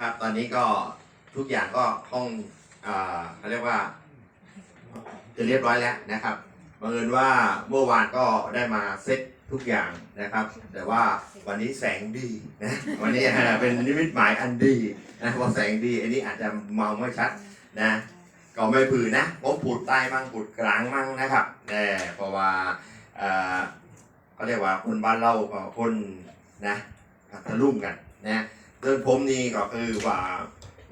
นะครับ ตอนนี้ก็ทุกอย่างก็คล่องเขาเรียกว่าจะเรียบร้อยแล้วนะครับบังเอิญว่าเมื่อวานก็ได้มาเซ็ตทุกอย่างนะครับ แต่ว่าวันนี้แสงดีนะวันนี้เป็นนิมิตหมายอันดีนะว่าแสงดี อันนี้อาจจะมองไม่ชัดนะก็ไม่ผือนะผมปูดใต้มั่งปูดกลางมั่งนะครับแน่เพราะว่าเขาเรียกว่าคนบ้านเราก็คนนะพัทลุงกันนะ เรื่องผมนี่ก็คือว่า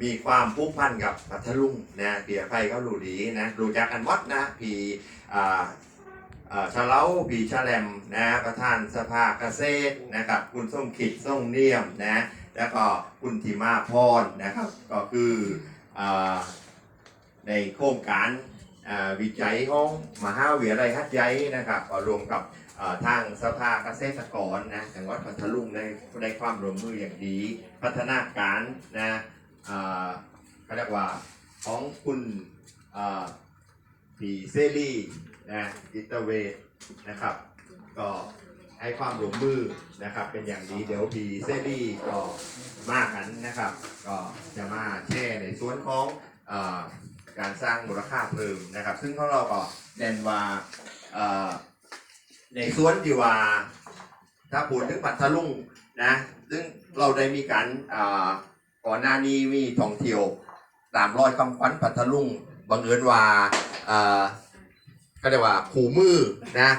มีความผูกพันกับพัทลุงนะเปียไพก็รู้ดีนะรู้จักกันวัดนะพี่อ่าเอ่อชาเล้าปีชาแลมนะประธานสภาเกษตรนะครับคุณส้มขิดส้มเนียมนะแล้วก็คุณธิมาพรนะครับก็คืออในโครงการวิจัยของมหาวิทยาลัยฮัทไยนะครับก็รวมกับ ทางสภาเกษตรกรนะจังหวัดพัทลุงได้ได้ความร่วมมืออย่างดี พัฒนาการนะเขาเรียกว่าของคุณอ่าปีเซรีนะอิตาเวนะครับ ก็ให้ความร่วมมือนะครับ เป็นอย่างดีเดี๋ยวพีเซรีก็มากันนะครับ ก็จะมาแช่ในส่วนของอการสร้างมูลค่าเพิ่มนะครับ ซึ่งของเราก็เน้นว่า ในส่วนที่ว่า ถ้าพูดถึงปัทลุงนะ ซึ่งเราได้มีการอ่าก่อนหน้านี้มีท่องเที่ยวตามรอยคำขวัญปัทลุงบังเอิญว่าอ่าก็เรียกว่าขู่มือนะ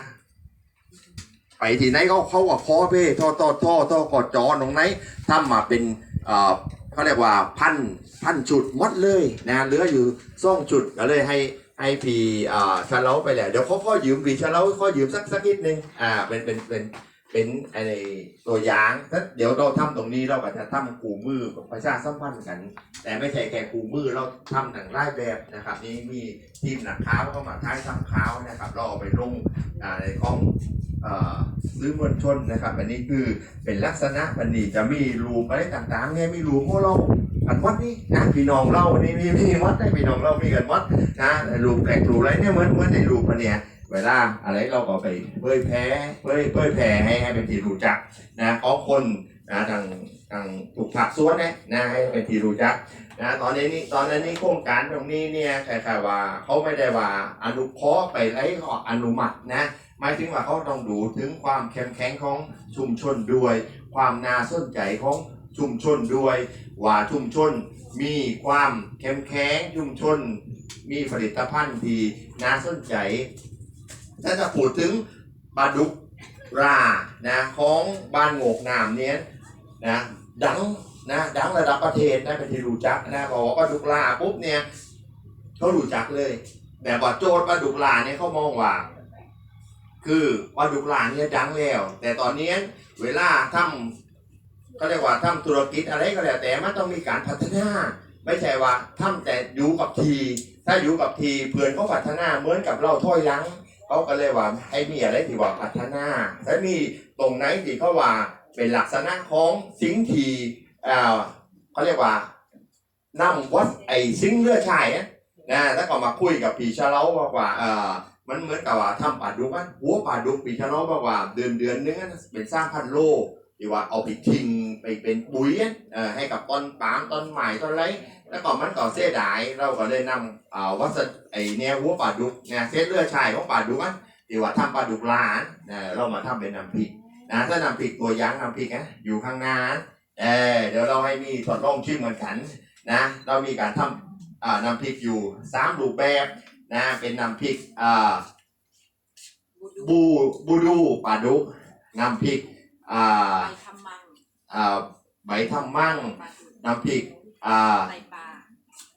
ไปที่ไหนเขาเขาว่าคอเพ่ท่อท่อท่อท่อกอดจอตรงไหนทำมาเป็นเอ่อเขาเรียกว่าพันพันจุดมดเลยนะเหลืออยู่ซ่องจุดก็เลยให้ ให้พีอ่าชาเล้าไปแหละเดี๋ยวเขาข้อยืมพีชาเล้าข้อยืมสักสักนิดนึงอ่าเป็นเป็นเป็นเป็นอะไรตัวอย่างถ้าเดี๋ยวเราทำตรงนี้เราก็จะทำขู่มือประชาสัมพันธ์กัน แต่ไม่ใช่แค่ขู่มือเราทำหนังไล่แบบนะครับ นี่มีทีมหนังค้าวเข้ามาท้ายทำค้าวนะครับเราเอาไปลงในของเอ่อซื้อมวลชนนะครับ อันนี้คือเป็นลักษณะบันนี้จะมีรูปอะไรต่างๆเนี่ยมีรูปพวกเรา อันวัดนี่นะพี่น้องเรานี่มีมีวัดได้พี่น้องเรามีกันวัดนะรูปแปลกรูปอะไรเนี่ยเหมือนเหมือนในรูปมันเนี่ยเวลาอะไรเราก็ไปเผยแพร่เผยเผยแพร่ให้ให้เป็นที่รู้จักนะของคนนะทางทางถูกผักสวนเนี่ยนะให้เป็นที่รู้จักนะตอนนี้นี่ตอนนั้นนี่โครงการตรงนี้เนี่ยใคล้ายๆว่าเขาไม่ได้ว่าอนุเคราะห์ไปไล่ขออนุมัตินะหมายถึงว่าเขาต้องดูถึงความเข้มแข็งของชุมชนด้วย ความน่าสนใจของชุมชนด้วย ว่าชุมชนมีความเข้มแข็งชุมชน มีผลิตภัณฑ์ที่น่าสนใจถ้าจะพูดถึงปลาดุกรานะของบ้านโงกนามเนี้ยนะดังนะดังระดับประเทศนะเป็นที่รู้จักนะบอกว่าปลาดุกลาปุ๊บเนี่ยเขารู้จักเลยแต่ว่าโจทย์ปลาดุกลาเนี่ยเขามองว่า คือปลาดุกลาเนี่ยดังแล้ว แต่ตอนนี้เวลาทำ เขาเรียกว่าทำธุรกิจอะไรก็แล้วแต่มันต้องมีการพัฒนา ไม่ใช่ว่าทำแต่อยู่กับที ถ้าอยู่กับทีเพื่อนเขาพัฒนาเหมือนกับเราถ้อยลังเขาก็เลยว่าให้มีอะไรที่ว่าพัฒนาถ้ามีตรงไหนที่เขาว่าเป็นลักษณะของสิ่งที่อ่าเขาเรียกว่านำวัดไอ้ซิงเลือดชายนะแล้วก็มาคุยกับปีชาเล้าบอกว่าเออมันเหมือนกับว่าทำปลาดุกอะหัวปลาดุกปีชาเล้าบอกว่าเดือนเดือนนึงเป็นสร้างพันโล ที่ว่าเอาไปทิ้งไปเป็นปุ๋ยให้กับต้นปาล์มต้นไม้ต้นไรแล้วก็มันก็เสียดายเราก็เลยนำวัสดุไอ้แนวหัวปลาดุกเนี่ยเส้นเลือดชายของปลาดุกอะที่ว่าทำปลาดุกลานเรามาทำเป็นน้ำพริกนะถ้าน้ำพริกตัวยั้งน้ำพริกนะอยู่ข้างหน้าเออเดี๋ยวเราให้มีทดลองชิมกันกันนะเรามีการทำน้ำพริกอยู่สามรูปแบบนะเป็นน้ำพริกบูบูดูปลาดุกน้ำพริก อ่าไปทำมังอ่าใบทำมั่ง ปลาดุกน้ำพริก อ่าไตปลา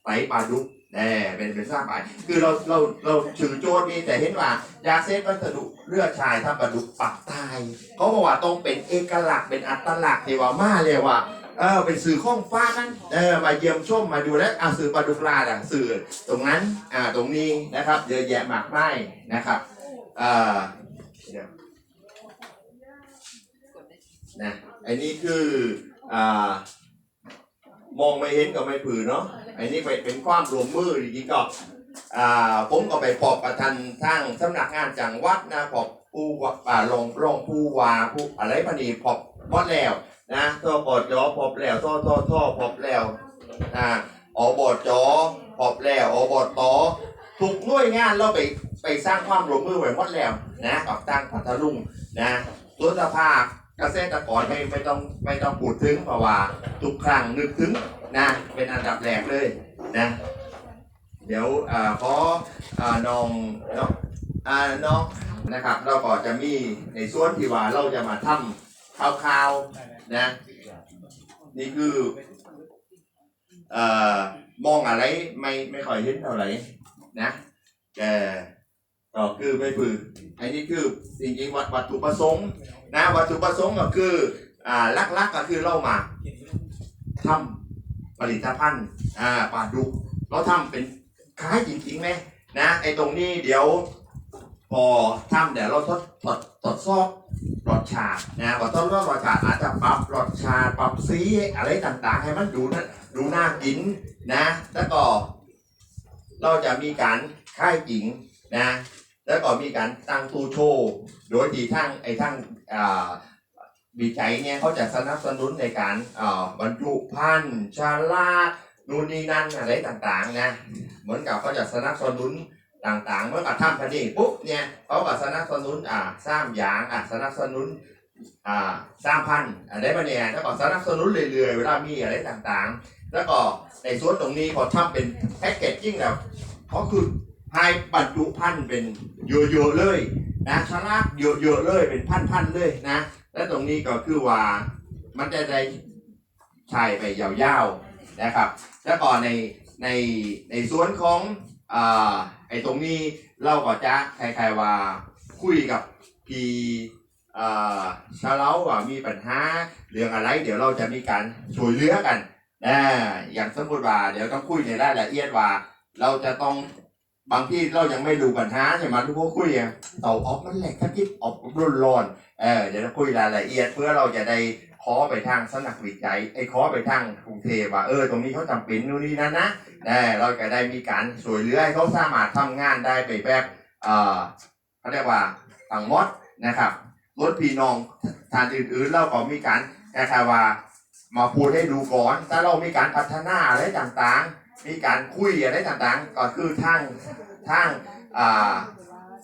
ไตปลาดุกแน่เป็นเป็นสร้างไปคือเราเราเราถือโจทย์นี้แต่เห็นว่า ยาเซตวัสดุเลือดชายทำปลาดุกปักตายเขาบอกว่าต้องเป็นเอกลักษณ์เป็นอัตลักษณ์ที่ว่ามาเลยว่าเออเป็นสื่อข้องฟ้านั้นเออมาเยี่ยมชมมาดูแลวอ่าสื่อปลาดุกลาดอะสื่อตรงนั้นอ่าตรงนี้นะครับเยอะแยะมากมายนะครับเอ่อเดี๋ยวกดได้ นะไอ้นี่คืออ่ามองไม่เห็นก็ไม่ผือเนาะไอ้นี่เป็นเป็นความรวมมือจริงๆก็อ่าผมก็ไปพบกับท่านทางสำนักงานจังหวัดนะพบผู้ว่าอ่ารองรองผู้ว่าผู้อะไรพอดีพบวัดแล้วนะทปจพบแล้วทอทอทพบแล้วอ่าอบจพบแล้วอบตทุกหน่วยงานเราไปไปสร้างความรวมมือไว้หมดแล้วนะกับตั้งพัทลุงนะตัวสภาพ เกษตรกรไม่ไม่ต้องไม่ต้องพูดถึงเพราะว่าทุกครั้งนึกถึงนะเป็นอันดับแรกเลยนะเดี๋ยวอขอน้องน้องน้องนะครับ เราก็จะมีในส่วนที่ว่าเราจะมาทำข่าวๆนะนี่คือเอ่อมองอะไรไม่ไม่ค่อยเห็นเท่าไหร่นะแต่ ก็คือไม่ฝึกอันนี้คือจริงๆวัตวัตถุประสงค์นะวัตถุประสงค์ก็คืออ่าลักๆก็คือเรามาทำผลิตภัณฑ์อ่าปลาดุกเราทำเป็นคล้ายจริงๆไหมนะไอ้ตรงนี้เดี๋ยวพอทำเดี๋ยวเราทดทดทดสอบรสชาตินะพอทดสอบรสชาติอาจจะปรับรสชาติปรับสีอะไรต่างๆ ให้มันดูนะดูน่ากินนะ แล้วก็เราจะมีการค่ายจริงนะ แล้วก็มีการตั้งตู้โชว์โดยที่ทั้งไอ้ทั้งอ่าวิจัยเนี่ยเขาจะสนับสนุนในการบรรจุพันธุ์ชาลาดนู่นนี่นั่นอะไรต่างๆนะเหมือนกับเขาจะสนับสนุนต่างๆ เมื่อกับทำคดีปุ๊บเนี่ยเขาก็สนับสนุนอ่าสร้างยางอ่าสนับสนุนอ่าสร้างพันธุ์อะไรแบบเนี้ยแล้วก็สนับสนุนเรื่อยๆเวลามีอะไรต่างๆ แล้วก็ในส่วนตรงนี้พอทำเป็นแพ็กเกจจิ้งแล้วเขาคือ ให้บรรจุพันธ์เป็นเยอะๆเลยนะชลากเยอะๆเลยเป็นพันๆเลยนะ และตรงนี้ก็คือว่ามันจะได้ใช้ไปยาวๆนะครับ แล้วก็ในในในส่วนของอ่าไอ้ตรงนี้เราก็จะคล้ายๆว่าคุยกับพี่อ่าชาวเราว่ามีปัญหาเรื่องอะไร เดี๋ยวเราจะมีการช่วยเหลือกันนะอย่างสมมติว่าเดี๋ยวต้องคุยในรายละเอียดว่า เราจะต้อง บางที่เรายังไม่รู้ปัญหาใช่ไหมทุกคนคุยอะเต่าออกมันแหลกกระติบออกร้อนเออเดี๋ยวเราคุยรายละเอียดเพื่อเราจะได้ขอไปทางสนักวิจัยไอ้ขอไปทางกรุงเทพว่าเออตรงนี้เขาจำเป็นนู่นนี่นั่นนะเออเราจะได้มีการสวยเหลือให้เขาสามารถทำงานได้ไปแบบเออเขาเรียกว่าฝั่งมดนะครับรถพี่น้องทานอื่นๆเราก็มีการแค่ว่ามาพูดให้ดูก่อนถ้าเรามีการพัฒนาอะไรต่างๆ มีการคุยอะไรต่างๆ ก็คือทางทางอ่า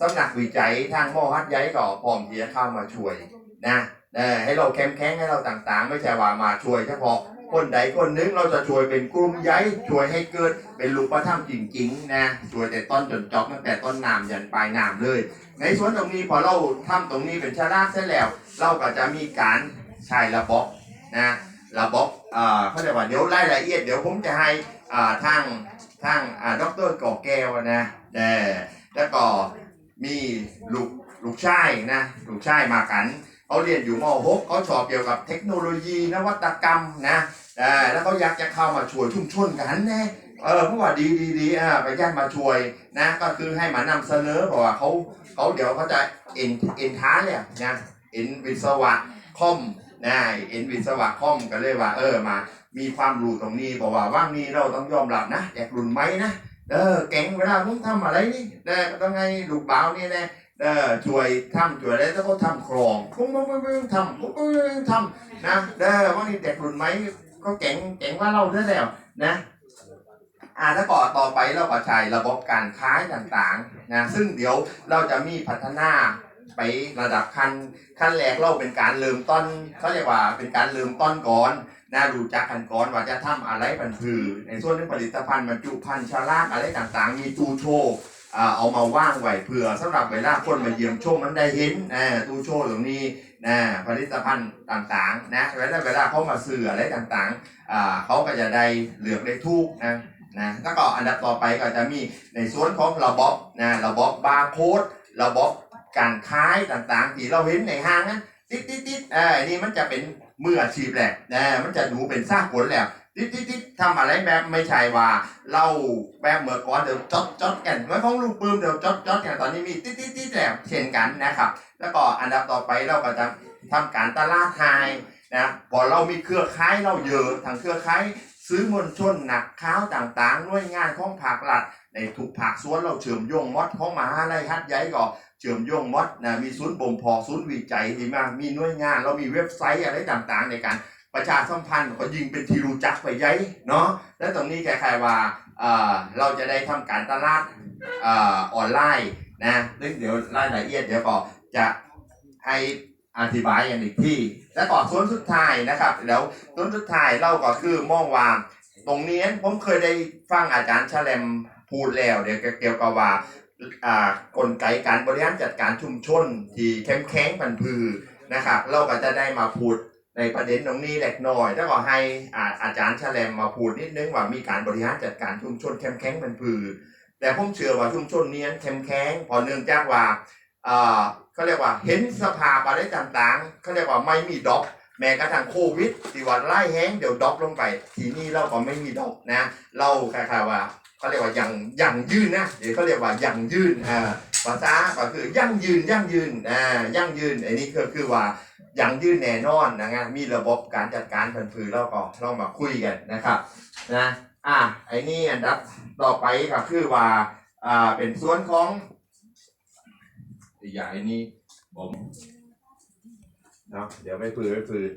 สำนักวิจัยทางมอฮัดย้ายก็พร้อมที่จะเข้ามาช่วยนะเออให้เราเข้มแข็งให้เราต่างๆ ไม่ใช่ว่ามาช่วยเฉพาะคนใดคนหนึงเราจะช่วยเป็นกลุ่มใหญ่ช่วยให้เกิดเป็นรูปธรรมจริงๆนะช่วยแต่ต้นจนจบตั้งแต่ต้นน้ำยันปลายน้ำเลย ในส่วนตรงนี้พอเราทำตรงนี้เป็นชาลาเสร็จแล้ว เราก็จะมีการใช้ระบบนะระบบอ่าเขาเรียกว่าเดี๋ยวรายละเอียดเดี๋ยวผมจะให้ อ่าทางทางอ่าดรก่อแก้วนะเออแล้วก็มีลูกลูกชายนะลูกชายมากันเขาเรียนอยู่ม .6 เขาชอบเกี่ยวกับเทคโนโลยีนวัตกรรมนะเออแล้วเขาอยากจะเข้ามาช่วยชุมชนกันนะเออเพราะว่าดีดีดีอ่าไปย่านมาช่วยนะ ก็คือให้มานำเสนอเพราะว่าเขาเขาเดี๋ยวเขาจะเอ็นเอ็นท้าเลยนะเอ็นวิศวะคอมนะเอ็นวิศวะคอมก็เลยว่าเออมา มีความรู้ตรงนี้บอกว่าว่างนี้เราต้องยอมรับนะแอกรุ่นไหมนะเออแก๊งเวลาผมทำอะไรนี่เออต้องให้ลูกบ่าวนี่นะเออช่วยทำช่วยอะไรแล้วก็ทำครองปุ้งปุ้งปุ้งทำปุ้งปุ้งปุ้งทำนะเออว่านี่เด็กรุ่นไหมก็เก่งเก่งว่าเราได้แล้วนะอ่าแล้วก็ต่อไปเราก็ใช้ระบบการค้าต่างๆนะซึ่งเดี๋ยวเราจะมีพัฒนาไประดับขั้นขั้นแรกเราเป็นการเริ่มต้นเขาเรียกว่าเป็นการเริ่มต้นก่อน นะดูจากกันก่อนว่าจะทำอะไรบันพือ ในส่วนของผลิตภัณฑ์บรรจุภัณฑ์ชาลากอะไรต่างๆ มีตู้โชว์เอามาว่างไว้เผื่อสำหรับเวลาคนมาเยี่ยมชมมันได้เห็นนะตู้โชว์ตรงนี้นะผลิตภัณฑ์ต่างๆนะเวลาเวลาเขามาซื้ออะไรต่างๆเขาก็จะได้เหลือกได้ถูกนะนะแล้วก็อันดับต่อไปก็จะมีในส่วนของระบบนะระบบบาร์โค้ดระบบการขายต่างๆ ที่เราเห็นในห้างนั้นติดติดติดๆๆเออนี่มันจะเป็น มืออาชีพแหละนะมันจะดูเป็นสร้างผลแล้วทิดทิดทิดทำอะไรแบบไม่ใช่ว่าเราแบบเมื่อก่อนเดี๋ยวจดจดกันเมื่อของลูกปืมเดี๋ยวจดจดกันตอนนี้มีติ๊ดติ๊ดติ๊ดแล้วเช่นกันนะครับ แล้วก็อันดับต่อไปเราก็จะทำการตลาดไทยนะพอเรามีเครือข่ายเราเยอะทางเครือข่าย ซื้อมวลชนหนักข้าวต่างๆหน่วยงานของภาครัฐในทุกภาคส่วนเราเชื่อมโยงมดของมหาลัยฮัดใหญ่ก็เชื่อมโยงมดนะมีศูนย์บ่มเพาะศูนย์วิจัยที่มากมีหน่วยงาน เรามีเว็บไซต์อะไรต่างๆ ในการประชาสัมพันธ์ก็ยิงเป็นทีรู้จักไปยัยเนาะและตรงนี้คล้ายๆว่าเอ่อเราจะได้ทำการตลาดเอ่อออนไลน์นะเดี๋ยวรายละเอียดเดี๋ยวก็จะให้ อธิบายอย่างอีกที่ แล้วก็ส่วนสุดท้ายนะครับ แล้วส่วนสุดท้ายเราก็คือมองว่า ตรงนี้ผมเคยได้ฟังอาจารย์ชาเลมพูดแล้วเดี๋ยวเกี่ยวกับว่าอ่ากลไกการบริหารจัดการชุมชนที่เข้มแข็งพันพือนะครับเราก็จะได้มาพูดในประเด็นตรงนี้เล็กน้อย แล้วก็ให้อาอาจารย์ชาเลมมาพูดนิดนึงว่ามีการบริหารจัดการชุมชนเข้มแข็งพันพือแต่ผมเชื่อว่าชุมชนนี้เข้มแข็งพอเนื่องจากว่า เขาเรียกว่าเห็นสภาพอะไรต่างๆเขาเรียกว่าไม่มีด็อก แม้กระทั่งโควิดที่ว่าไล่แห้งเดี๋ยวดรอปลงไป ทีนี้เราก็ไม่มีดรอปนะ เราคล้ายๆว่าเขาเรียกว่ายังยังยืนนะเดี๋ยวเขาเรียกว่ายังยืนอ่าภาษาก็คือยั่งยืนยั่งยืนอ่ายั่งยืนอันนี้ก็คือว่ายังยืนแน่นอนนะฮะมีระบบการจัดการพันธุ์พืชเราก็ลองมาคุยกันนะครับนะอะไอ้นี่อันดับต่อไปก็คือว่าอ่าเป็นส่วนของ อีกอย่างไอ้นี้ผมเนาะเดี๋ยวไม่ฟืนไม่ฟืน